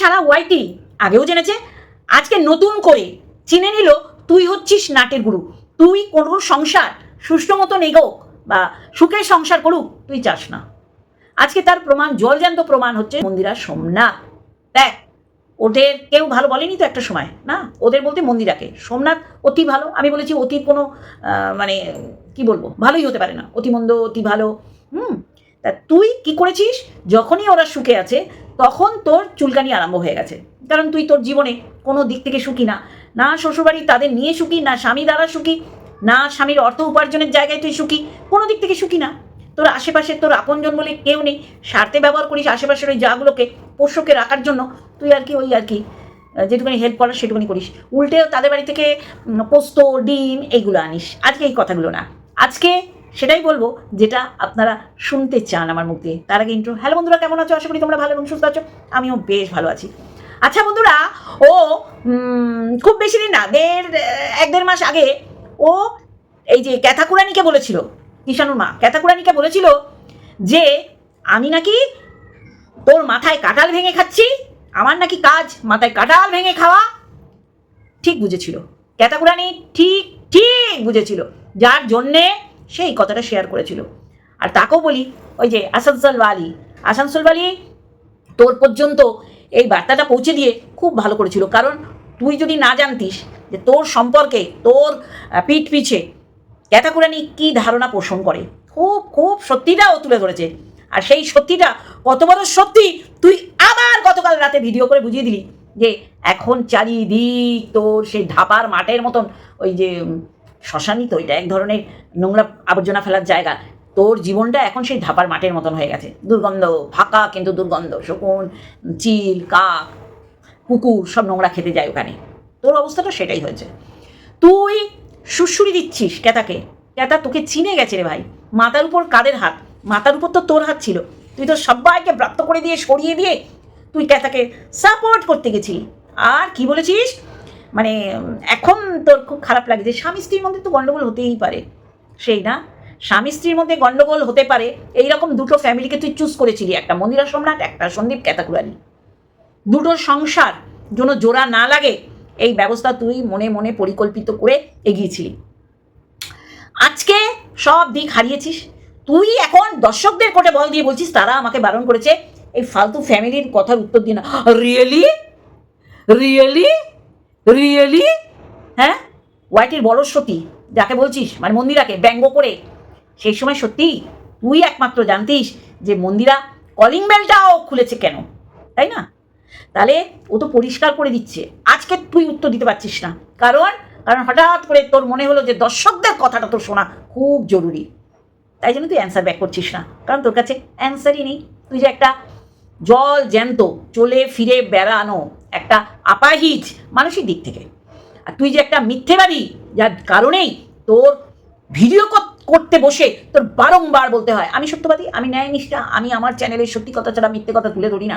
সারা ওয়াইটি, আগেও জেনেছে? আজকে নতুন করে চিনে নিল, তুই হচ্ছিস নাটের গুরু। তুই কোনো সংসার সুষ্ঠু মতন এগোক বা সুখের সংসার করুক, তুই চাস না। আজকে তার প্রমাণ জলজান্ত প্রমাণ হচ্ছে মন্দিরা সোমনাথ। দেখ, ওদের কেউ ভালো বলেনি তো একটা সময়, না? ওদের বলতে মন্দিরাকে। সোমনাথ অতি ভালো, আমি বলেছি অতি কোনো মানে কি বলব, ভালোই হতে পারে না। অতি মন্দ, অতি ভালো, হুম? তা তুই কি করেছিস? যখনই ওরা সুখে আছে তখন তোর চুলকানি আরম্ভ হয়ে গেছে। কারণ তুই তোর জীবনে কোনো দিক থেকে সুখী না। না শ্বশুরবাড়ি তাদের নিয়ে সুখী, না স্বামী দ্বারা সুখী, না স্বামীর অর্থ উপার্জনের জায়গায় তুই সুখী, কোনো দিক থেকে সুখী না। তোর আশেপাশে তোর আপনজন বলে কেউ নেই। স্বার্থে ব্যবহার করিস আশেপাশের ওই জাগুলোকে পোষ্যকে রাখার জন্য। তুই আর কি ওই আর কি যেটুকুনি হেল্প করার সেটুকুনি করিস। উল্টে তাদের বাড়ি থেকে পোস্ত, ডিম এইগুলো আনিস। আজকে এই কথাগুলো না। আজকে সেটাই বলব যেটা আপনারা শুনতে চান আমার মুখ দিয়ে। তার আগে ইন্ট্রো হ্যালো বন্ধুরা, কেমন আছো? আশা করি তোমরা ভালো এবং সুস্থ আছো। আমিও বেশ ভালো আছি। আচ্ছা বন্ধুরা, ও খুব বেশি দিন না, দেড়, এক দেড় মাস আগে ও এই যে ক্যাথাকুরানিকে বলেছিল কিষানুর মা, ক্যাথাকুরানিকে বলেছিল যে, আমি নাকি তোর মাথায় কাঁঠাল ভেঙে খাচ্ছি, আমার নাকি কাজ মাথায় কাঁঠাল ভেঙে খাওয়া। ঠিক বুঝেছিল। ক্যাথাকুরানি ঠিক ঠিক বুঝেছিল। যার জন্যে সেই কথাটা শেয়ার করেছিল। আর তাকেও বলি, ওই যে আসানসোল বালি আসানসোল বালি তোর পর্যন্ত এই বার্তাটা পৌঁছে দিয়ে খুব ভালো করেছিল। কারণ তুই যদি না জানতিস যে তোর সম্পর্কে, তোর পিঠ পিছে ক্যাতাকুরানি কী ধারণা পোষণ করে, খুব খুব সত্যিটাও তুলে ধরেছে। আর সেই সত্যিটা কত বড় সত্যি, তুই আবার গতকাল রাতে ভিডিও করে বুঝিয়ে দিলি যে এখন চারিদিক তোর সেই ধাপার মাঠের মতন ওই যে শ্মশানই তো ওইটা এক ধরনের নোংরা আবর্জনা ফেলার জায়গা। তোর জীবনটা এখন সেই ধাপার মাঠের মতন হয়ে গেছে। দুর্গন্ধ, ফাঁকা কিন্তু দুর্গন্ধ, শকুন, চিল, কাক, কুকুর, সব নোংরা খেতে যায় ওখানে। তোর অবস্থাটা সেটাই হয়েছে। তুই সুড়সুড়ি দিচ্ছিস ক্যাতাকে ক্যাতা তোকে চিনে গেছে রে ভাই। মাথার উপর কাদের হাত? মাথার উপর তো তোর হাত ছিল। তুই তো সবাইকে প্রাপ্ত করে দিয়ে সরিয়ে দিয়ে তুই ক্যাতাকে সাপোর্ট করতে গেছিলি। আর কি বলেছিস? মানে এখন তোর খুব খারাপ লাগে যে স্বামী স্ত্রীর মধ্যে তো গণ্ডগোল হতেই পারে। সেই না? স্বামী স্ত্রীর মধ্যে গণ্ডগোল হতে পারে। এইরকম দুটো ফ্যামিলিকে তুই চুজ করেছিলি। একটা মন্দিরা সম্রাট, একটা সন্দীপ ক্যাতাকুরানি দুটো সংসার যেন জোড়া না লাগে, এই ব্যবস্থা তুই মনে মনে পরিকল্পিত করে এগিয়েছিলি। আজকে সব দিক হারিয়েছিস। তুই এখন দর্শকদের কোটে বল দিয়ে বলছিস, তারা আমাকে বারণ করেছে, এই ফালতু ফ্যামিলির কথার উত্তর দিন রিয়েলি রিয়েলি রিয়েলি হ্যাঁ? ওয়াইটির বড় সতী, যাকে বলছিস মানে মন্দিরাকে, ব্যঙ্গ করে। সেই সময় সত্যি তুই একমাত্র জানতিস যে মন্দিরা কলিং বেলটাও খুলেছে কেন, তাই না? তাহলে ও তো পরিষ্কার করে দিচ্ছে। আজকে তুই উত্তর দিতে পারছিস না। কারণ কারণ হঠাৎ করে তোর মনে হলো যে দর্শকদের কথাটা তোর শোনা খুব জরুরি। তাই জন্য তুই অ্যান্সার ব্যাক করছিস না। কারণ তোর কাছে অ্যান্সারই নেই। তুই যে একটা জল জ্যান্ত চলে ফিরে বেড়ানো। একটা আপাহিজ মানসিক দিক থেকে। আর তুই যে একটা মিথ্যেবাদী, যার কারণেই তোর ভিডিও করতে বসে তোর বারংবার বলতে হয়, আমি সত্যবাদী, আমি ন্যায়নিষ্ঠা আমি আমার চ্যানেলের সত্যি কথা ছাড়া মিথ্যে কথা তুলে ধরি না।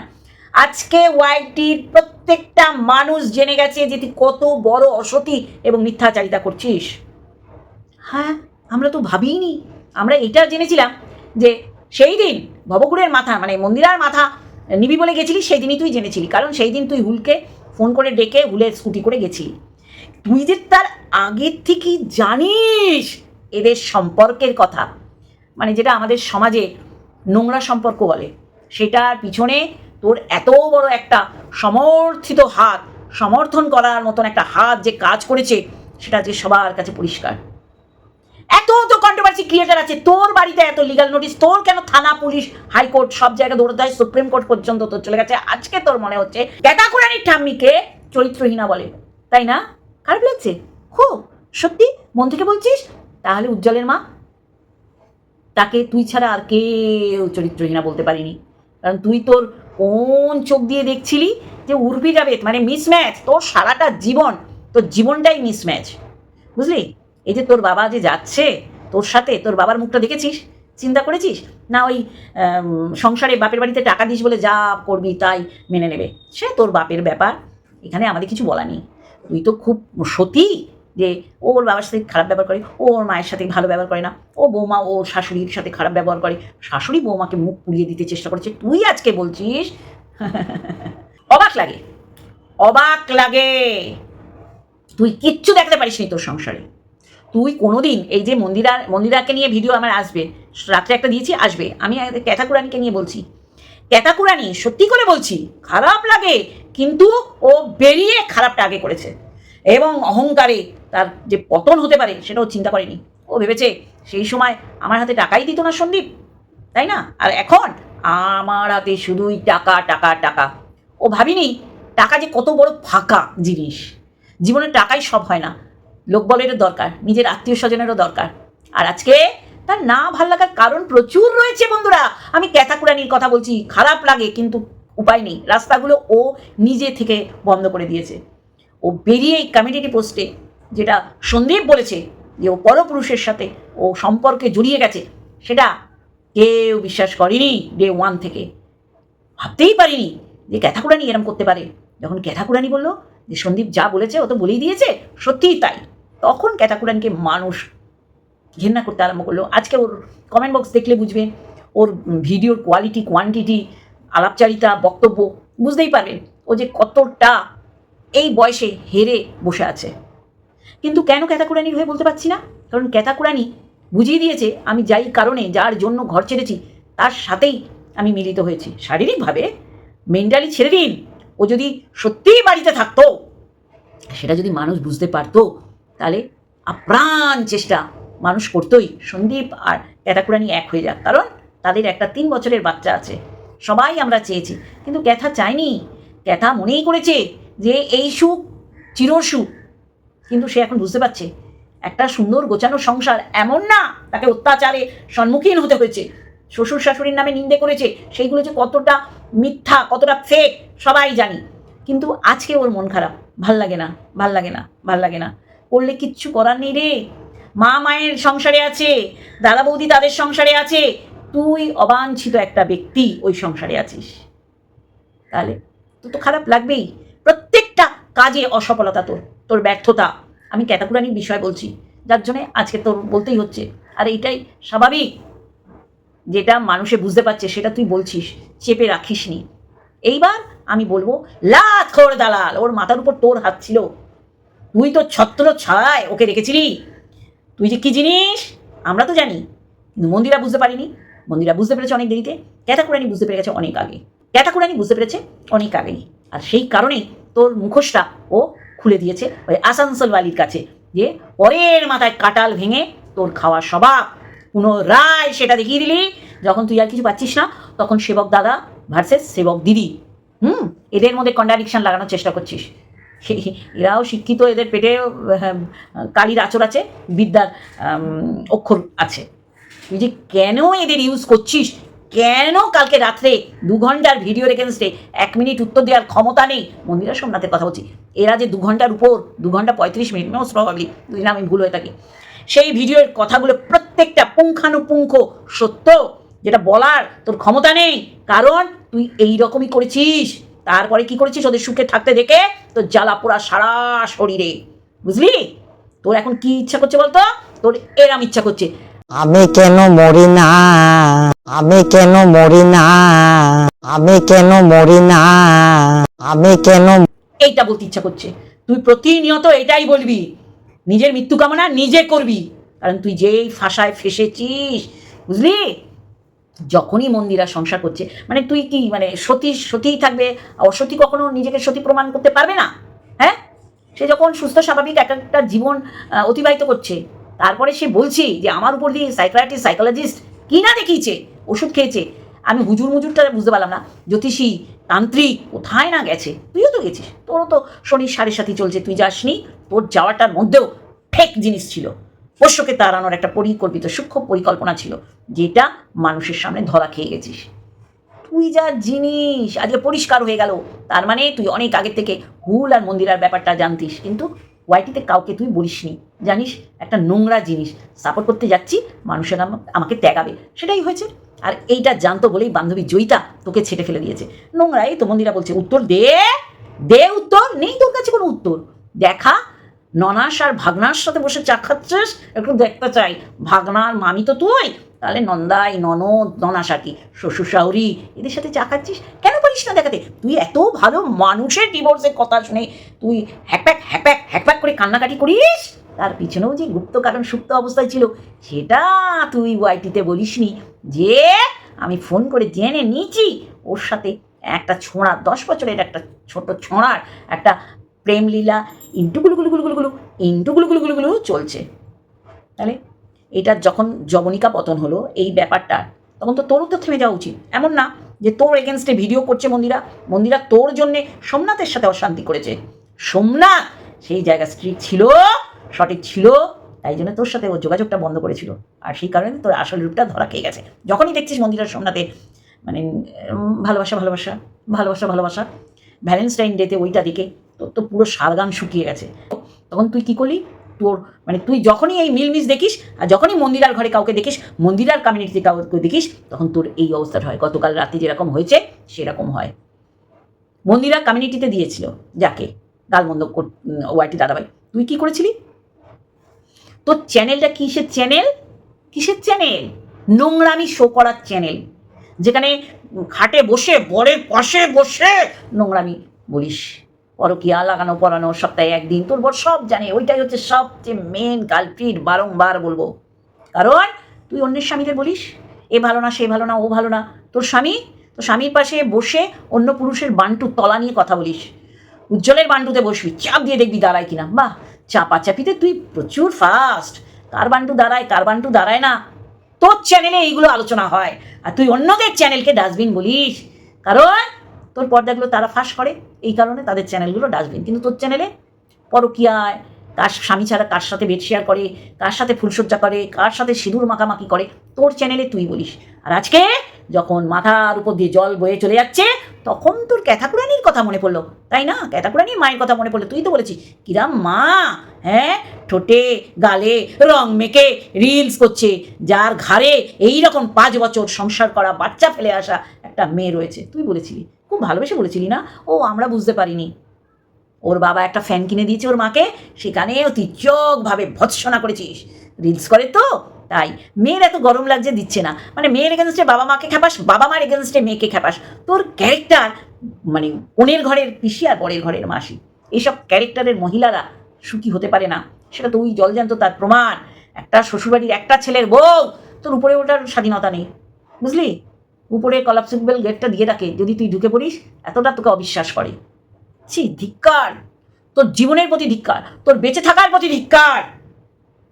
আজকে ওয়াইটির প্রত্যেকটা মানুষ জেনে গেছে যে তুই কত বড় অসতী এবং মিথ্যাচারিতা করছিস। হ্যাঁ আমরা তো ভাবিনি আমরা এটা জেনেছিলাম যে সেই দিন ভবগুড়ের মাথা মানে মন্দিরার মাথা নিবি বলে গেছিলি সেই দিনই তুই জেনেছিলি। কারণ সেই দিন তুই হুলকে ফোন করে ডেকে হুলের স্কুটি করে গেছিলি। তুই যে তার আগের থেকেই জানিস এদের সম্পর্কের কথা। মানে যেটা আমাদের সমাজে নোংরা সম্পর্ক বলে। সেটার পিছনে তোর এত বড় একটা সমর্থিত হাত, সমর্থন করার মতন একটা হাত যে কাজ করেছে, সেটা আজকে সবার কাছে পরিষ্কার। এত তো কন্ট্রোভার্সি ক্রিয়েটার আছে, তোর বাড়িতে এত লিগাল নোটিশ তোর কেন থানা, পুলিশ হাইকোর্ট সব জায়গায় দৌড়তে হয় সুপ্রিম কোর্ট পর্যন্ত তোর চলে গেছে? আজকে তোর মনে হচ্ছে ক্যাটাকুরানির ঠাম্মিকে চরিত্রহীনা বলে, তাই না? খারাপ লাগছে? খুব। সত্যি? মন থেকে বলছিস? তাহলে উজ্জ্বলের মা? তাকে তুই ছাড়া আর কেউ চরিত্রহীনা বলতে পারিনি। কারণ তুই তোর কোন চোখ দিয়ে দেখছিলি যে উর্বি যাবে? মানে মিসম্যাচ তোর সারাটা জীবন, তোর জীবনটাই মিসম্যাচ বুঝলি? এই যে তোর বাবা যে যাচ্ছে, তোর সাথে, তোর বাবার মুখটা দেখেছিস? চিন্তা করেছিস? না ওই সংসারে বাপের বাড়িতে টাকা দিস বলে যা করবি তাই মেনে নেবে? সে তোর বাপের ব্যাপার। এখানে আমাদের কিছু বলা নেই। তুই তো খুব সতী যে ওর বাবার সাথে খারাপ ব্যবহার করে, ও ওর মায়ের সাথে ভালো ব্যবহার করে না, ও বৌমা ও শাশুড়ির সাথে খারাপ ব্যবহার করে। শাশুড়ি বৌমাকে মুখ পুড়িয়ে দিতে চেষ্টা করেছে। তুই আজকে বলছিস? অবাক লাগে। অবাক লাগে। তুই কিচ্ছু দেখতে পারিস নি তোর সংসারে। তুই কোনোদিন এই যে মন্দিরা, মন্দিরাকে নিয়ে ভিডিও আমার আসবে, রাত্রে একটা দিয়েছি, আসবে। আমি ক্যাথাকুরানিকে নিয়ে বলছি। ক্যাথাকুরানি সত্যি করে বলছি, খারাপ লাগে, কিন্তু ও বেরিয়ে খারাপটা আগে করেছে। এবং অহংকারে তার যে পতন হতে পারে, সেটাও চিন্তা করেনি। ও ভেবেছে, সেই সময় আমার হাতে টাকাই দিত না সন্দীপ, তাই না? আর এখন আমার হাতে শুধুই টাকা টাকা টাকা। ও ভাবিনি, টাকা যে কত বড় ফাঁকা জিনিস। জীবনে টাকাই সব হয় না। লোকবলেরও দরকার, নিজের আত্মীয় স্বজনেরও দরকার। আর আজকে তার না ভালো লাগার কারণ প্রচুর রয়েছে বন্ধুরা। আমি ক্যাথাকুরানির কথা বলছি, খারাপ লাগে কিন্তু উপায় নেই। রাস্তাগুলো ও নিজে থেকে বন্ধ করে দিয়েছে। ও বেরিয়ে এই কমিউনিটি পোস্টে যেটা সন্দীপ বলেছে যে ও পরপুরুষের সাথে ও সম্পর্কে জড়িয়ে গেছে, সেটা কেউ বিশ্বাস করেনি ডে ওয়ান থেকে। ভাবতেই পারিনি যে ক্যাথাকুরানি এরম করতে পারে। যখন ক্যাথাকুরানি বলল যে সন্দীপ যা বলেছে ও তো বলেই দিয়েছে, সত্যিই তাই। তখন ক্যাথাকুরানিকে মানুষ ঘেন্না করতে আরম্ভ করল। আজকে ওর কমেন্ট বক্স দেখলে বুঝবেন ওর ভিডিওর কোয়ালিটি কোয়ান্টিটি আলাপচারিতা, বক্তব্য বুঝতেই পারবেন ও যে কতটা এই বয়সে হেরে বসে আছে। কিন্তু কেন ক্যাতাকুরানির হয়ে বলতে পারছি না? কারণ ক্যাতাকুরানি বুঝিয়ে দিয়েছে, আমি যাই কারণে, যার জন্য ঘর ছেড়েছি, তার সাথেই আমি মিলিত হয়েছি। শারীরিকভাবে মেন্টালি ছেড়ে দিন। ও যদি সত্যিই বাড়িতে থাকতো, সেটা যদি মানুষ বুঝতে পারতো তাহলে আপ্রাণ চেষ্টা মানুষ করতোই। সন্দীপ আর ক্যাতাকুরানি এক হয়ে যাক। কারণ তাদের একটা তিন বছরের বাচ্চা আছে। সবাই আমরা চেয়েছি। কিন্তু ক্যাথা চায়নি। ক্যাথা মনেই করেছে যে এই সুখ চিরসুখ। কিন্তু সে এখন বুঝতে পারছে, একটা সুন্দর গোছানো সংসার এমন না, তাকে অত্যাচারে সম্মুখীন হতে হয়েছে। শ্বশুর শাশুড়ির নামে নিন্দে করেছে। সেইগুলো যে কতটা মিথ্যা, কতটা ফেক সবাই জানি। কিন্তু আজকে ওর মন খারাপ। ভালো লাগে না, ভালো লাগে না, ভালো লাগে না। করলে কিচ্ছু করার নেই রে। মা মায়ের সংসারে আছে, দাদা বৌদি তাদের সংসারে আছে, তুই অবাঞ্ছিত একটা ব্যক্তি ওই সংসারে আছিস। তাহলে তো তো খারাপ লাগবেই। প্রত্যেকটা কাজে অসফলতা তোর তোর ব্যর্থতা। আমি ক্যাটাকুরানির বিষয় বলছি, যার জন্যে আজকে তোর বলতেই হচ্ছে। আর এইটাই স্বাভাবিক। যেটা মানুষে বুঝতে পারছে, সেটা তুই বলছিস, চেপে রাখিস নি এইবার আমি বলব লাত খোর দালাল, ওর মাথার উপর তোর হাত ছিল। তুই তো ছত্র ছায় ওকে রেখেছিলি। তুই যে কী জিনিস? আমরা তো জানি। কিন্তু মন্দিরা বুঝতে পারিনি। মন্দিরা বুঝতে পেরেছে অনেক দেরিতে। ক্যাটাকুরানি বুঝতে পেরে গেছে অনেক আগে। ক্যাটাকুরানি বুঝতে পেরেছে অনেক আগেই। আর সেই কারণেই তোর মুখোশটা ও খুলে দিয়েছে ওই আসানসোলওয়ালির কাছে, যে পরের মাথায় কাটাল ভেঙে তোর খাওয়া স্বভাব। পুনরায় সেটা দেখিয়ে দিলি। যখন তুই আর কিছু পাচ্ছিস না, তখন সেবক দাদা ভার্সেস সেবক দিদি। হুম? এদের মধ্যে কন্ট্রাডিকশন লাগানোর চেষ্টা করছিস। এরাও শিক্ষিত এদের পেটে আহ, কালির আচর আছে বিদ্যার অক্ষর আছে। তুই যে কেন এদের ইউজ করছিস? কেন কালকে রাত্রে দু ঘণ্টার ভিডিওর এগেনস্টে এক মিনিট উত্তর দেওয়ার ক্ষমতা নেই? মন্দিরা সোমনাথের কথা বলছি। এরা যে দু ঘণ্টার উপর দু ঘণ্টা পঁয়ত্রিশ মিনিট মোস্ট প্রবাবলি যদি না আমি ভুল হয়ে থাকি। সেই ভিডিওর কথাগুলো প্রত্যেকটা পুঙ্খানুপুঙ্খ সত্য যেটা বলার তোর ক্ষমতা নেই। কারণ তুই এই রকমই করেছিস। তারপরে কি করেছিস? ওদের সুখে থাকতে দেখে তোর জ্বালা পোড়া সারা শরীরে। বুঝলি? তোর এখন কি ইচ্ছা করছে বলতো? তোর এরাম ইচ্ছা করছে। আমি কেন মরি না? আমি কেন মরি না? আমি কেন মরি না? আমি কেন এইটা বলতে ইচ্ছা করছে। তুই প্রতিনিয়ত এটাই বলবি। নিজের মৃত্যু কামনা নিজে করবি। কারণ তুই যেই ফাঁসায় ফেসেছিস বুঝলি? যখনই মন্দিরা সংসার করছে মানে তুই কি মানে সতী, সতীই থাকবে অসতী কখনো নিজেকে সতী প্রমাণ করতে পারবে না? হ্যাঁ? সে যখন সুস্থ, স্বাভাবিক এক একটা জীবন অতিবাহিত করছে, তারপরে সে বলছে যে আমার উপর দিয়ে সাইকোলজিস্ট সাইকোলজিস্ট কি না দেখিয়েছে, ওষুধ খেয়েছে, আমি হুজুর মুজুরটা বুঝতে পারলাম না, জ্যোতিষী, তান্ত্রিক কোথায় না গেছে? তুইও তো গেছিস, তোরও তো শনির সাড়ে সাথে চলছে, তুই যাসনি, তোর যাওয়াটার মধ্যেও ফেক জিনিস ছিল। পোষ্যকে তাড়ানোর একটা পরিকল্পিত সূক্ষ্ম পরিকল্পনা ছিল, যেটা মানুষের সামনে ধরা খেয়ে গেছিস। তুই যা জিনিস, আজকে পরিষ্কার হয়ে গেল। তার মানে তুই অনেক আগের থেকে হুল আর মন্দিরার ব্যাপারটা জানতিস, কিন্তু ওয়াইটিতে কাউকে তুই বলিসনি। জানিস, একটা নোংরা জিনিস সাপোর্ট করতে যাচ্ছি, মানুষের আম- আমাকে ত্যাগাবে। সেটাই হয়েছে। আর এইটা জানতো বলেই বান্ধবী জয়িতা তোকে ছেটে ফেলে দিয়েছে। নোংরা এই তো মন্দিরা বলছে, উত্তর দে দে উত্তর, নেই তোর কাছে কোনো উত্তর। দেখা ননাস আর ভাগনার সাথে বসে চা খাচ্ছিস? একটু দেখতে চাই। ভাগনার মামি তো তুই? তাহলে নন্দাই, ননদ ননাশাকি শ্বশুর শাহরি এদের সাথে চা খাচ্ছিস? কেন পারিস না দেখাতে? তুই এত ভালো মানুষের ডিভোর্সের কথা শুনে তুই হ্যাকপ্যাক হ্যাকপ্যাক হ্যাকপ্যাক করে কান্নাকাটি করিস? তার পিছনেও যে গুপ্ত কারণ সুপ্ত অবস্থায় ছিল, সেটা তুই ওয়াইটিতে বলিসনি যে আমি ফোন করে জেনে নিয়েছি। ওর সাথে একটা ছোঁড়া, দশ বছরের একটা ছোট ছোঁড়ার একটা প্রেম লীলা, ইন্টু গুলু গুলু গুলু গুলু ইন্টু গুলু গুলু গুলু গুলু চলছে। তাহলে এটা যখন যবনিকা পতন হলো, এই ব্যাপারটা, তখন তো তোরও তো থেমে যাওয়া উচিত। এমন না যে তোর এগেনস্টে ভিডিও করছে মন্দিরা। মন্দিরা তোর জন্যে সোমনাথের সাথে অশান্তি করেছে। সোমনাথ, সেই জায়গা স্ট্রিক ছিল, সঠিক ছিল, তাই জন্য তোর সাথে ও যোগাযোগটা বন্ধ করেছিল। আর সেই কারণে তোর আসল রূপটা ধরা খেয়ে গেছে। যখনই দেখছিস মন্দিরার সোমনাথে মানে ভালোবাসা ভালোবাসা ভালোবাসা ভালোবাসা ভ্যালেন্টাইন ডেতে ওইটা দেখে তোর তো পুরো শালগান শুকিয়ে গেছে। তখন তুই কি করলি? তোর মানে তুই যখনই এই মিলমিস দেখিস, আর যখনই মন্দিরার ঘরে কাউকে দেখিস, মন্দিরার কমিউনিটিতে কাউকে দেখিস, তখন তোর এই অবস্থাটা হয়। গতকাল রাতে যেরকম হয়েছে, সেরকম হয়। মন্দিরা কমিউনিটিতে দিয়েছিল, যাকে, গালমন্দ ওয়াইটি দাদাভাই। তুই কি করেছিলি? তোর চ্যানেলটা কিসের চ্যানেল কিসের চ্যানেল নোংরামি শো করার চ্যানেল যেখানে খাটে বসে, বরের পাশে বসে নোংরামি বলিস। পরকিয়া, লাগানো পড়ানো সপ্তাহে একদিন, তোর বর সব জানে। ওইটাই হচ্ছে সবচেয়ে মেন কালপ্রিট বারংবার বলব। কারণ তুই অন্যের স্বামীদের বলিস, এ ভালো না, সে ভালো না, ও ভালো না। তোর স্বামী, তোর স্বামীর পাশে বসে অন্য পুরুষের বান্টু তলা নিয়ে কথা বলিস। উজ্জ্বলের বান্টুতে বসবি, চাপ দিয়ে দেখবি দাঁড়ায় কিনা। বাহ, চাপাচাপিতে তুই প্রচুর ফাস্ট কার বান্টু দাঁড়ায়, কার বান্টু দাঁড়ায় না। তোর চ্যানেলে এইগুলো আলোচনা হয়। আর তুই অন্যদের চ্যানেলকে ডাস্টবিন বলিস। কারণ তোর পর্দাগুলো তারা ফাঁস করে, এই কারণে তাদের চ্যানেলগুলো ডাস্টবিন। কিন্তু তোর চ্যানেলে পরকীয়ায় কার স্বামী ছাড়া কার সাথে বেড শেয়ার করে, কার সাথে ফুলসজ্জা করে, কার সাথে সিঁদুর মাখামাখি করে, তোর চ্যানেলে তুই বলিস। আর আজকে যখন মাথার উপর দিয়ে জল বয়ে চলে যাচ্ছে, তখন তোর ক্যাথাকুরানির কথা মনে পড়ল। তাই না? ক্যাথাকুরানির মায়ের কথা মনে পড়ল। তুই তো বলেছিস, কিরাম মা হ্যাঁ? ঠোঁটে, গালে রং মেখে রিলস করছে, যার ঘাড়ে এই রকম পাঁচ বছর সংসার করা, বাচ্চা ফেলে আসা একটা মেয়ে রয়েছে। তুই বলেছিলি। খুব ভালোবেসে বলেছিলি না? ও, আমরা বুঝতে পারিনি। ওর বাবা একটা ফ্যান কিনে দিয়েছে ওর মাকে সেখানে তুই চোখভাবে ভৎসনা করেছিস। রিলস করে তো, তাই। মেয়ের এত গরম লাগছে, দিচ্ছে না। মানে মেয়ের এগেনস্টে বাবা মাকে খেপাস, বাবা মার এগেনস্টে মেয়েকে খেপাস। তোর ক্যারেক্টার মানে ওনের ঘরের পিসি আর বরের ঘরের মাসি। এইসব ক্যারেক্টারের মহিলারা সুখী হতে পারে না। সেটা তুই জলজান্ত তার প্রমাণ। একটা শ্বশুরবাড়ির একটা ছেলের বউ, তোর উপরে ওটার স্বাধীনতা নেই। বুঝলি? উপরে কলাপসিবল গেটটা দিয়ে রাখে যদি তুই ঢুকে পড়িস, এতটা তোকে অবিশ্বাস করে। ছি, ধিক্কার! তোর জীবনের প্রতি ধিক্কার, তোর বেঁচে থাকার প্রতি ধিক্কার!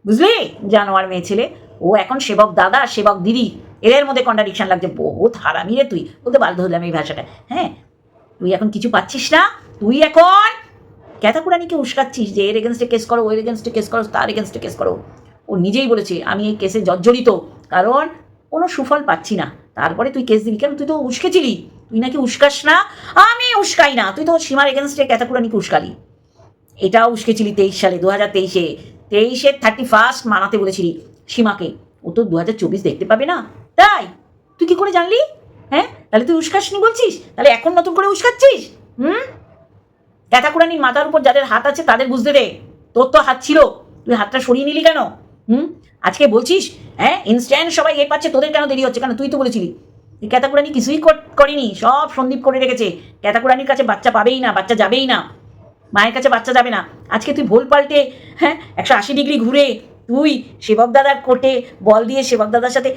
বুঝলি? জানোয়ার মেয়ে ছেলে, ও এখন সেবক দাদা, সেবক দিদি, এদের মধ্যে কন্ট্রাডিকশন লাগছে। বহুত হারামি রে তুই, বলতে বাধ্য হলাম এই ভাষাটা হ্যাঁ তুই এখন কিছু পাচ্ছিস না, তুই এখন ক্যাথাকুরানিকে উস্কাচ্ছিস যে এর এগেনস্টে কেস করো, ওর এগেনস্টে কেস করো, তার এগেনস্টে কেস করো। ও নিজেই বলেছে, আমি এই কেসে জর্জরিত, কারণ কোনো সুফল পাচ্ছি না। তারপরে তুই কেস দিবি। কেন? তুই তো উস্কেছিলি তুই নাকি উস্কাস না? আমি উস্কাই না। তুই তো সীমার এগেনস্টে ক্যাথাকুরানিকে উস্কালি। এটাও উস্কেছিলি তেইশ সালে দু হাজার তেইশে তেইশের থার্টি ফার্স্ট মানাতে বলেছিলি সীমাকে। ও তো দু হাজার চব্বিশ দেখতে পাবে না। তাই? তুই কি করে জানলি? হ্যাঁ? তাহলে তুই উস্কাসনি বলছিস? তাহলে এখন নতুন করে উস্কাচ্ছিস? হুম? ক্যাথাকুরানির মাথার উপর যাদের হাত আছে তাদের বুঝতে দে। তোর তো হাত ছিল। তুই হাতটা সরিয়ে নিলি কেন? হুম? আজকে বলছিস হ্যাঁ? ইনস্ট্যান্ট সবাই এ পাচ্ছে, তোদের কেন দেরি হচ্ছে? কেন তুই তো বলেছিলি। এই ক্যাথাকুরানি কিছুই কর- করেনি, সব সন্দীপ করে রেখেছে। ক্যাথাকুরানির কাছে বাচ্চা পাবেই না, বাচ্চা যাবেই না। মায়ের কাছে বাচ্চা যাবে না। আজকে তুই ভোল পাল্টে হ্যাঁ? একশো আশি ডিগ্রি ঘুরে তুই সেবক দাদার কোর্টে বল দিয়ে সেবক দাদার সাথে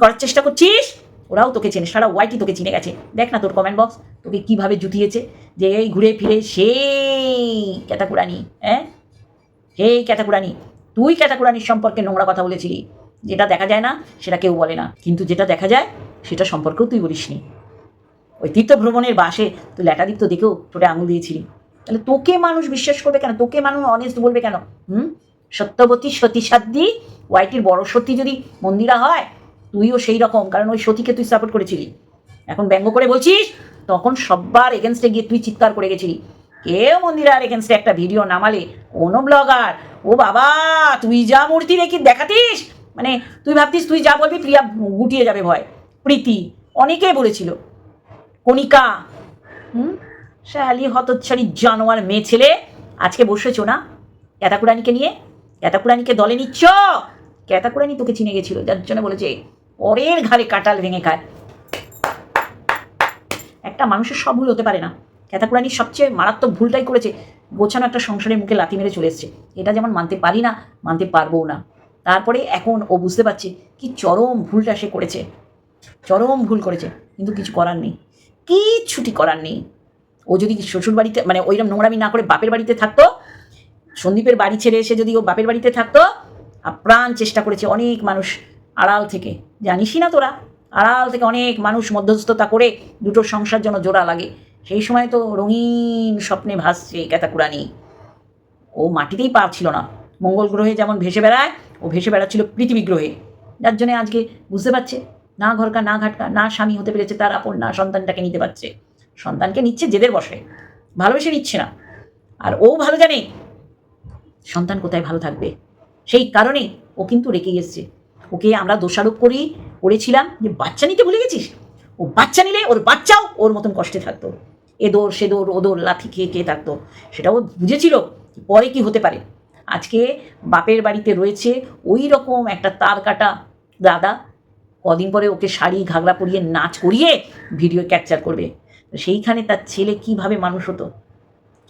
করার চেষ্টা করছিস? ওরাও তোকে চেনে, সারা ওয়াইটি তোকে চিনে গেছে। দেখ না তোর কমেন্ট বক্স তোকে কীভাবে জুতিয়েছে যে এই ঘুরে ফিরে সেই ক্যাতাকুরানি হ্যাঁ? সেই ক্যাতাকুরানি তুই ক্যাতাকুরানির সম্পর্কে নোংরা কথা বলেছিলি। যেটা দেখা যায় না, সেটা কেউ বলে না। কিন্তু যেটা দেখা যায়, সেটা সম্পর্কেও তুই বলিসনি। ওই তীর্থ ভ্রমণের বাসে তুই ল্যাটাদিত্য দেখেও ঠোঁটে আঙুল দিয়েছিলি। তাহলে তোকে মানুষ বিশ্বাস করবে কেন? তোকে মানুষ অনেস্ট বলবে কেন? হুম? সত্যবতী সতী সাধ্যি ওয়াইটির বড় সতী যদি মন্দিরা হয়, তুইও সেই রকম। কারণ ওই সতীকে তুই সাপোর্ট করেছিলি। এখন ব্যঙ্গ করে বলছিস, তখন সব্বার এগেনস্টে গিয়ে তুই চিৎকার করে গেছিলি। কেউ মন্দিরার এগেনস্টে একটা ভিডিও নামালে কোনো ব্লগার। ও বাবা, তুই যা মূর্তি রেখে দেখাতিস? মানে তুই ভাবতিস, তুই যা বলবি, প্রিয়া গুটিয়ে যাবে ভয়। প্রীতি, অনেকে বলেছিল, কণিকা, হুম? শালি হতচ্ছাড়ি জানোয়ার মেয়ে ছেলে, আজকে বসেছো না? ক্যাতাকুরানিকে নিয়ে? ক্যাতাকুরানিকে দলে নিচ্ছ? ক্যাতাকুরানি তোকে চিনে গেছিল, যার জন্য বলেছে, পরের ঘাড়ে কাটাল ভেঙে খায়। একটা মানুষের সব ভুল হতে পারে না। ক্যাতাকুরানির সবচেয়ে মারাত্মক ভুলটাই করেছে। গোছানো একটা সংসারের মুখে লাথি মেরে চলে এসছে। এটা যেমন মানতে পারি না, মানতে পারবও না। তারপরে এখন ও বুঝতে পারছে কি চরম ভুলটা সে করেছে। চরম ভুল করেছে, কিন্তু কিছু করার নেই। কিচ্ছুটি করার নেই। ও যদি শ্বশুর বাড়িতে মানে ওইরকম নোংরামি না করে বাপের বাড়িতে থাকতো, সন্দীপের বাড়ি ছেড়ে এসে যদি ও বাপের বাড়িতে থাকতো আপ্রাণ চেষ্টা করেছে অনেক মানুষ আড়াল থেকে। জানিসই না তোরা, আড়াল থেকে অনেক মানুষ মধ্যস্থতা করে দুটো সংসার জন্য জোড়া লাগে। সেই সময় তো রঙিন স্বপ্নে ভাসছে ক্যাতাকুরানি ও মাটিতেই পা ছিল না। মঙ্গল গ্রহে যেমন ভেসে বেড়ায়, ও ভেসে বেড়াচ্ছিল পৃথিবী গ্রহে। যার জন্যে আজকে বুঝতে পারছে, না ঘরকা, না ঘাটকা, না স্বামী হতে পেরেছে, তার আপন, না সন্তানটাকে নিতে পারছে। সন্তানকে নিচ্ছে জেদের বসে, ভালোবেসে নিচ্ছে না। আর ও ভালো জানে, সন্তান কোথায় ভালো থাকবে। সেই কারণেই ও কিন্তু রেখে এসছে। ওকে আমরা দোষারোপ করি, করেছিলাম যে বাচ্চা নিতে ভুলে গেছিস? ও বাচ্চা নিলে ওর বাচ্চাও ওর মতন কষ্টে থাকতো। এ দৌড় ওদোর লাথি খেয়ে খেয়ে থাকতো। সেটাও বুঝেছিল পরে কি হতে পারে। আজকে বাপের বাড়িতে রয়েছে ওই রকম একটা তার কাটা দাদা। কদিন পরে ওকে শাড়ি, ঘাগরা পরিয়ে নাচ করিয়ে ভিডিও ক্যাপচার করবে। সেইখানে তার ছেলে কীভাবে মানুষ হতো?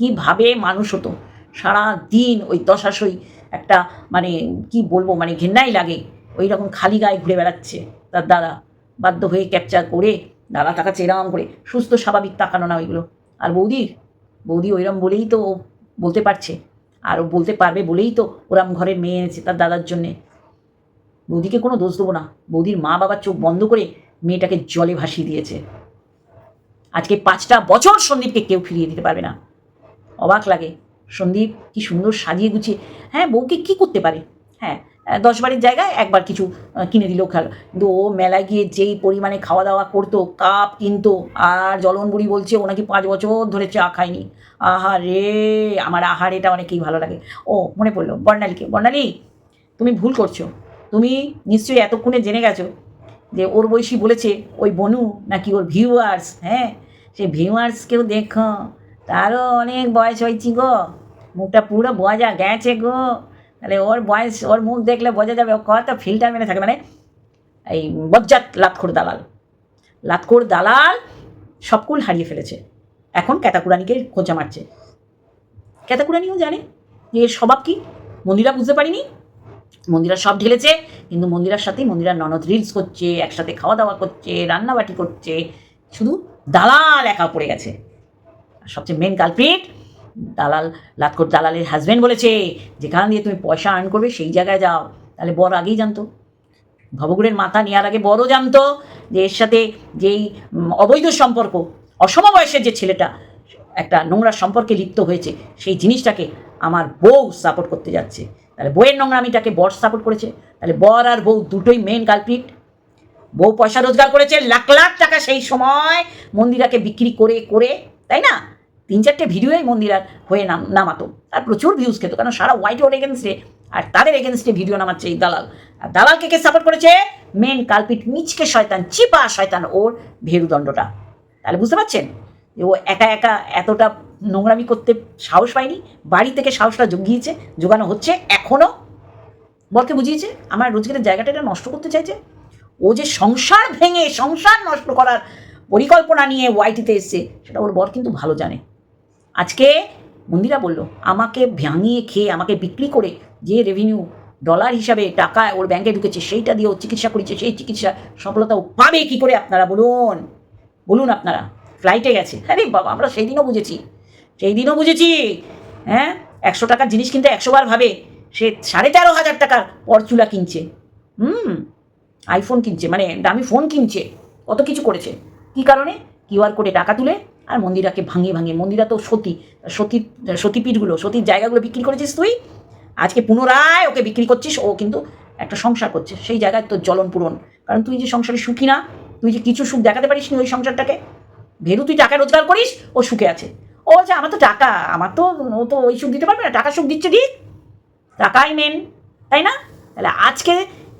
কীভাবে মানুষ হতো? সারা দিন ওই দশাশই একটা মানে কি বলব মানে ঘেন্নাই লাগে। ওই রকম খালি গায়ে ঘুরে বেড়াচ্ছে তার দাদা। বাধ্য হয়ে ক্যাপচার করে দাদা তাকাচ্ছে এরম করে। সুস্থ, স্বাভাবিক তাকানো না ওইগুলো। আর বৌদির বৌদি ওইরম বলেই তো বলতে পারছে। আর ও বলতে পারবে বলেই তো ওরম ঘরের মেয়ে এনেছে তার দাদার জন্যে। বৌদিকে কোনো দোষ দেবো না। বৌদির মা বাবার চোখ বন্ধ করে মেয়েটাকে জলে ভাসিয়ে দিয়েছে। আজকে পাঁচটা বছর সন্দীপকে কেউ ফিরিয়ে দিতে পারবে না। অবাক লাগে। সন্দীপ কি সুন্দর সাজিয়ে গুছিয়ে হ্যাঁ বউকে কি করতে পারে? হ্যাঁ দশ বারের জায়গায় একবার কিছু কিনে দিলেও খেল। কিন্তু ও মেলায় গিয়ে যেই পরিমাণে খাওয়া দাওয়া করতো, কাপ কিনতো, আর জলন বুড়ি বলছে, ও নাকি পাঁচ বছর ধরে চা খায়নি। আহা রে, আমার আহার এটা অনেকেই ভালো লাগে। ও মনে পড়ল, বর্ণালীকে, বর্ণালী, তুমি ভুল করছ। তুমি নিশ্চয়ই এতক্ষণে জেনে গেছো যে ওর বয়সী বলেছে, ওই বনু নাকি ওর ভিউয়ার্স হ্যাঁ? সেই ভিউয়ার্সকেও দেখো, তারও অনেক বয়স হয়েছি গো। মুখটা পুরো বোঝা গেছে গো। তাহলে ওর বয়স ওর মুখ দেখলে বোঝা যাবে, ও কত ফিল্টার মেনে থাকে। মানে এই বজ্জাত লাতখোর দালাল। লাতখোর দালাল সবকুল হারিয়ে ফেলেছে। এখন ক্যাতাকুরানিকে খোঁচা মারছে। ক্যাতাকুরানিও জানে যে এর স্বভাব কী? মন্দিরা বুঝতে পারিনি। মন্দিরা সব ঢেলেছে, কিন্তু মন্দিরার সাথেই মন্দিরার ননদ রিলস করছে, একসাথে খাওয়া দাওয়া করছে, রান্নাবাটি করছে। শুধু দালাল একা পড়ে গেছে। সবচেয়ে মেন কালপ্রিট দালাল লাতকোট দালালের হাজব্যান্ড বলেছে, যেখান দিয়ে তুমি পয়সা আর্ন করবে, সেই জায়গায় যাও। তাহলে বর আগেই জানতো। ভবগুড়ের মাথা নেওয়ার আগে বড় জানতো যে এর সাথে যেই অবৈধ সম্পর্ক, অসম বয়সের যে ছেলেটা, একটা নোংরা সম্পর্কে লিপ্ত হয়েছে, সেই জিনিসটাকে আমার বউ সাপোর্ট করতে যাচ্ছে। তাহলে বইয়ের নোংরামিটাকে বর সাপোর্ট করেছে। তাহলে বর আর বউ দুটোই মেন কালপিট বউ পয়সা রোজগার করেছে, লাখ লাখ টাকা সেই সময় মন্দিরাকে বিক্রি করে করে, তাই না? তিন চারটে ভিডিওই মন্দিরার হয়ে নাম, নামাতো। আর প্রচুর ভিউজ খেত, কারণ সারা হোয়াইট ওর এগেনস্টে আর তাদের এগেনস্টে ভিডিও নামাচ্ছে এই দালাল। আর দালালকে কে সাপোর্ট করেছে? মেন কালপিট মিচকে শয়তান, চিপা শয়তান ওর ভেরুদণ্ডটা। তাহলে বুঝতে পারছেন? যে ও একা একা এতটা নোংরামি করতে সাহস পায়নি, বাড়ি থেকে সাহসটা জুগিয়েছে, জোগানো হচ্ছে এখনও বরকে বুঝিয়েছে, আমার রোজগারের জায়গাটা এটা নষ্ট করতে চাইছে। ও যে সংসার ভেঙে, সংসার নষ্ট করার পরিকল্পনা নিয়ে ওয়াইটিতে এসছে, সেটা ওর বর কিন্তু ভালো জানে। আজকে মন্দিরা বলল, আমাকে ভাঙিয়ে খেয়ে, আমাকে বিক্রি করে যে রেভিনিউ ডলার হিসাবে টাকা ওর ব্যাংকে ঢুকেছে, সেইটা দিয়ে ও চিকিৎসা করেছে সেই চিকিৎসা সফলতা ও পাবে কী করে আপনারা বলুন? বলুন আপনারা। ফ্লাইটে গেছে। আরে বাবা, আমরা সেই দিনও বুঝেছি। সেই দিনও বুঝেছি। হ্যাঁ? একশো টাকার জিনিস কিনতে একশো বার ভাবে। সে সাড়ে তেরো হাজার টাকার পরচুলা কিনছে। হুম? আইফোন কিনছে। মানে দামি ফোন কিনছে। কত কিছু করেছে। কী কারণে? কিউআর কোডে টাকা তুলে আর মন্দিরাকে ভাঙিয়ে ভাঙিয়ে মন্দিরা তো সতী সতী, সতীপীঠগুলো, সতীর জায়গাগুলো বিক্রি করেছিস তুই? আজকে পুনরায় ওকে বিক্রি করছিস, ও কিন্তু একটা সংসার করছে। সেই জায়গায় তোর জ্বলন পূরণ। কারণ তুই যে সংসারে সুখী না, তুই যে কিছু সুখ দেখাতে পারিস নি ওই সংসারটাকে, ভেরু তুই টাকা রোজগার করিস, ও সুখে আছে। ও বলছে আমার তো টাকা, আমার তো, ও তো ওই সুখ দিতে পারবে না, টাকা সুখ দিচ্ছে দিক। টাকাই মেন তাই না? তাহলে আজকে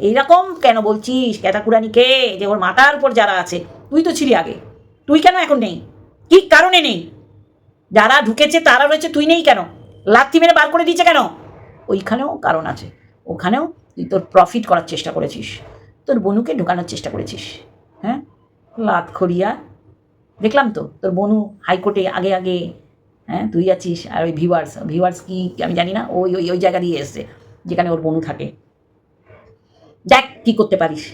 এইরকম কেন বলছিস? ক্যাতাকুরানিকে যে ওর মাথার উপর যারা আছে, তুই তো ছিলি আগে। তুই কেন এখন নেই? কি কারণে নেই? যারা ঢুকেছে, তারা রয়েছে, তুই নেই কেন? লাথি মেরে বার করে দিয়েছে কেন? ওইখানেও কারণ আছে। ওখানেও তুই তোর প্রফিট করার চেষ্টা করেছিস। তোর বনুকে ঢোকানোর চেষ্টা করেছিস। হ্যাঁ? লাত খড়িয়া। দেখলাম তো, তোর বনু হাইকোর্টে আগে আগে হ্যাঁ তুই আছিস, আর ওই ভিউয়ার্স ভিউয়ার্স কি, আমি জানি না, ওই ওই ওই জায়গা দিয়ে এসছে, যেখানে ওর বনু থাকে। দেখ কী করতে পারিস।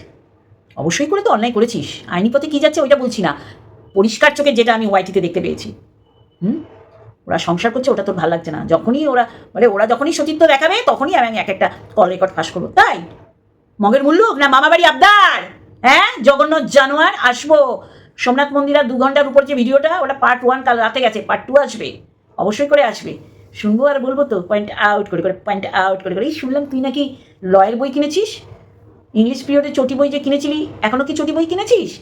অবশ্যই করে তো অন্যায় করেছিস। আইনি পথে কী যাচ্ছে ওইটা বলছি না। পরিষ্কার চোখে যেটা আমি ওয়াইটিতে দেখতে পেয়েছি। হুম? ওরা সংসার করছে, ওটা তোর ভালো লাগছে না। যখনই ওরা মানে ওরা যখনই সতীত্ব দেখাবে, তখনই আমি এক একটা কল রেকর্ড ফাঁস করব। তাই? মগের মুল্লুক না মামা বাড়ি আবদার? হ্যাঁ? জগন্নাথ জানোয়ার, আসব। সোমনাথ মন্দিরের দু ঘণ্টার উপর যে ভিডিওটা, ওটা পার্ট ওয়ান কাল রাতে গেছে। পার্ট টু আসবে। অবশ্যই করে আসবে। শুনব আর বলব তো পয়েন্ট আউট করে করে পয়েন্ট আউট করে করে। এই শুনলাম তুই নাকি লয়ের বই কিনেছিস? ইংলিশ পিরিয়ডে চটি বই যে কিনেছিলি এখনও কি চটি বই কিনেছিস?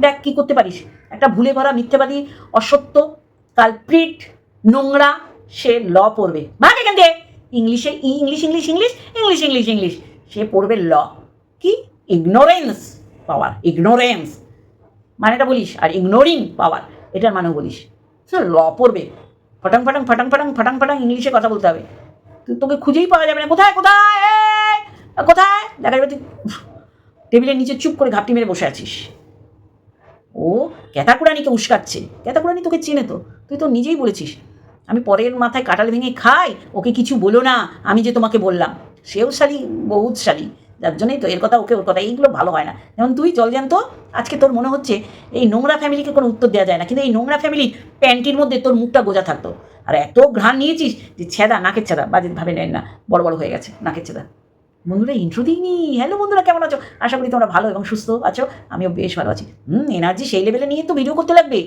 দেখ, কী করতে পারিস? একটা ভুলে ভরা মিথ্যেবাদী, অসত্য, কালপ্রিট, নোংরা, সে ল পড়বে। ভাগ এখান থেকে। ইংলিশে English English English English English English. সে পড়বে ল। কি? ইগনোরেন্স পাওয়ার ইগনোরেন্স মানেটা বলিস? আর ইগনোরিং পাওয়ার এটার মানেও বলিস। ল পড়বে। ফটাং ফটাং ফটাং ফটাং ফটাং ফটাং ইংলিশে কথা বলতে হবে। তোকে খুঁজেই পাওয়া যাবে না। কোথায় কোথায়? কোথায়? দেখা যাবে তুই টেবিলের নিচে চুপ করে ঘাপটি মেরে বসে আছিস। ও ক্যাতাকুরানিকে উস্কাচ্ছে। ক্যাতাকুরানি তোকে চেনে তো। তুই তো নিজেই বলেছিস। আমি পরের মাথায় কাটাল ভেঙে খাই, ওকে কিছু বলো না, আমি যে তোমাকে বললাম। সেও শালি, বহুত শালি। যার জন্যই তো এর কথা ওকে ওর কথা এইগুলো ভালো হয় না। যেমন তুই জান তো আজকে তোর মনে হচ্ছে এই নোংরা ফ্যামিলিকে কোনো উত্তর দেওয়া যায় না। কিন্তু এই নোংরা ফ্যামিলির প্যান্টির মধ্যে তোর মুখটা গোজা থাকতো। আর এত ঘ্রাণ নিয়েছিস যে ছেদা, নাকের ছেদা বাজে ভাবে নেন না। বড় বড় হয়ে গেছে, নাকের ছেদা। বন্ধুরা ইন্ট্রো দিইনি। হ্যালো বন্ধুরা, কেমন আছো? আশা করি তোমরা ভালো এবং সুস্থ আছো। আমিও বেশ ভালো আছি। হুম এনার্জি সেই লেভেলে নিয়ে তো ভিডিও করতে লাগবে।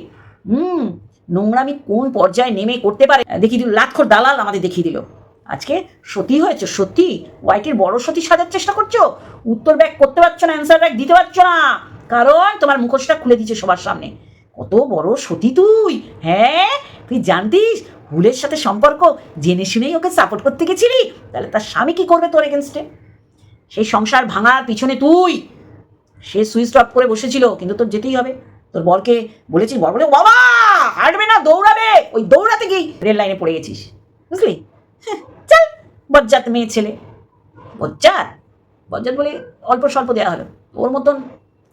হুম, নোংরামি কোন পর্যায়ে নেমে করতে পারে? দেখিয়ে দিল লাক্ষর দালাল আমাদের দেখিয়ে দিল। আজকে সত্যি হয়েছে, সত্যি। ওয়াইটির বড় সতী সাজার চেষ্টা করছ? উত্তর ব্যাক করতে পারছ না অ্যান্সার ব্যাক দিতে পারছ না। কারণ তোমার মুখোশটা খুলে দিচ্ছে সবার সামনে। কত বড় সতী তুই হ্যাঁ? তুই জানতিস হুলের সাথে সম্পর্ক? জেনে শুনেই ওকে সাপোর্ট করতে গেছিলি? তাহলে তার স্বামী কি করবে তোর এগেনস্টে সেই সংসার ভাঙার পিছনে তুই। সে সুইচ অফ করে বসেছিল কিন্তু তোর যেতেই হবে। তোর বরকে বলেছি বর বলে বাবা হাঁটবে না দৌড়াবে। ওই দৌড়াতে গিয়ে রেল লাইনে পড়ে গেছিস। বুঝলি? হ্যাঁ, চল বজ্জাত মেয়ে ছেলে। বজ্জাত? বজ্জাত বলে অল্প স্বল্প দেওয়া হলো। ওর মতন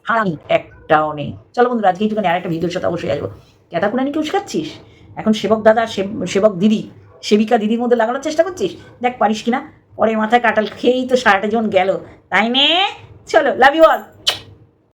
হারামি একটাও নেই। চলো বন্ধুরা আজকে এইটুখানি আরেকটা ভিডিওর সাথে অবশ্যই আসব। কেতাকুরানি কি উস্কাচ্ছিস? এখন সেবক দাদা সেব- সেবক দিদি সেবিকা দিদির মধ্যে লাগানোর চেষ্টা করছিস? দেখ পারিস কিনা? পরে মাথায় কাটাল খেয়েই তো সারাটা জীবন গেল। তাই নে? চলো লাভ ইউ অল